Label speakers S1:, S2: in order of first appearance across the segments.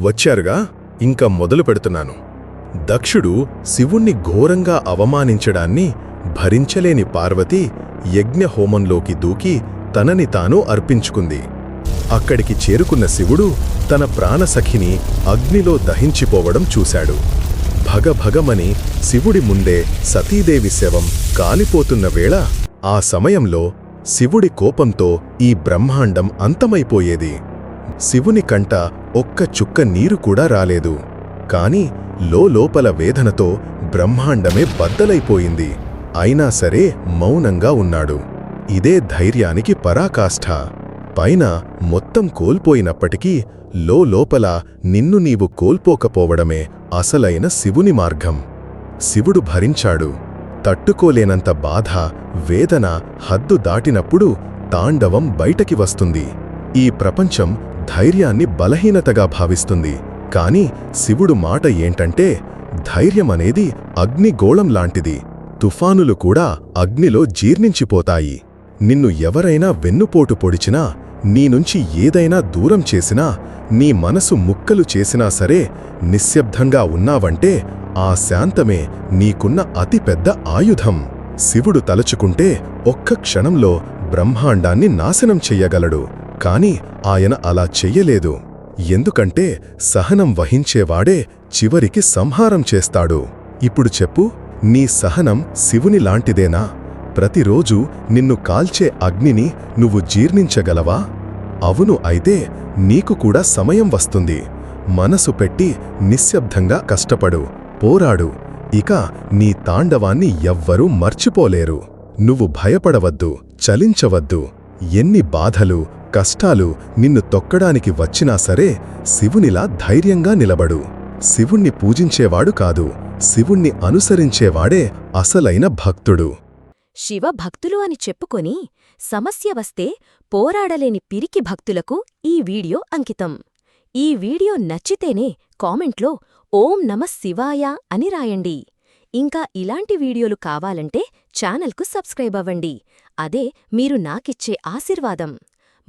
S1: వచ్చారుగా ఇంకా మొదలు పెడుతున్నాను. దక్షుడు శివుణ్ణి ఘోరంగా అవమానించడాన్ని భరించలేని పార్వతి యజ్ఞహోమంలోకి దూకి తనని తాను అర్పించుకుంది. అక్కడికి చేరుకున్న శివుడు తన ప్రాణసఖిని అగ్నిలో దహించిపోవడం చూశాడు. భగభగమని శివుడి ముందే సతీదేవి శవం కాలిపోతున్న వేళ ఆ సమయంలో శివుడి కోపంతో ఈ బ్రహ్మాండం అంతమైపోయేది. శివుని కంట ఒక్క చుక్క నీరు కూడా రాలేదు. కాని లోపల వేదనతో బ్రహ్మాండమే బద్దలైపోయింది. అయినా సరే మౌనంగా ఉన్నాడు. ఇదే ధైర్యానికి పరాకాష్ఠ. పైన మొత్తం కోల్పోయినప్పటికీ లోపల నిన్ను నీవు కోల్పోకపోవడమే అసలైన శివుని మార్గం. శివుడు భరించాడు. తట్టుకోలేనంత బాధ వేదన హద్దు దాటినప్పుడు తాండవం బయటకి వస్తుంది. ఈ ప్రపంచం ధైర్యాన్ని బలహీనతగా భావిస్తుంది. కాని శివుడు మాట ఏంటంటే ధైర్యమనేది అగ్నిగోళం లాంటిది. తుఫానులు కూడా అగ్నిలో జీర్ణించిపోతాయి. నిన్ను ఎవరైనా వెన్నుపోటు పొడిచినా నీనుంచి ఏదైనా దూరం చేసినా నీ మనసు ముక్కలు చేసినా సరే నిశ్శబ్దంగా ఉన్నావంటే ఆ శాంతమే నీకున్న అతిపెద్ద ఆయుధం. శివుడు తలచుకుంటే ఒక్క క్షణంలో బ్రహ్మాండాన్ని నాశనం చెయ్యగలడు. కాని ఆయన అలా చెయ్యలేదు. ఎందుకంటే సహనం వహించేవాడే చివరికి సంహారం చేస్తాడు. ఇప్పుడు చెప్పు నీ సహనం శివుని లాంటిదేనా? ప్రతిరోజు నిన్ను కాల్చే అగ్నిని నువ్వు జీర్ణించగలవా? అవును అయితే నీకు కూడా సమయం వస్తుంది. మనసు పెట్టి నిశ్శబ్దంగా కష్టపడు పోరాడు. ఇక నీ తాండవాన్ని ఎవ్వరూ మర్చిపోలేరు. నువ్వు భయపడవద్దు చలించవద్దు. ఎన్ని బాధలు కష్టాలు నిన్ను తొక్కడానికి వచ్చినా సరే శివునిలా ధైర్యంగా నిలబడు. శివుణ్ణి పూజించేవాడు కాదు శివుణ్ణి అనుసరించేవాడే అసలైన భక్తుడు.
S2: శివ భక్తులు అని చెప్పుకొని సమస్య వస్తే పోరాడలేని పిరికి భక్తులకు ఈ వీడియో అంకితం. ఈ వీడియో నచ్చితేనే కామెంట్లో ఓం నమ శివాయ అని రాయండి. ఇంకా ఇలాంటి వీడియోలు కావాలంటే ఛానల్కు సబ్స్క్రైబ్ అవ్వండి. అదే మీరు నాకిచ్చే ఆశీర్వాదం.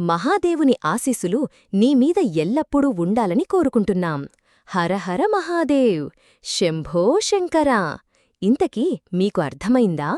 S2: మహాదేవుని ఆశీసులు నీమీద ఎల్లప్పుడూ ఉండాలని కోరుకుంటున్నాం. హర హర మహాదేవ్. శంభో శంకరా. ఇంతకీ మీకు అర్థమైందా?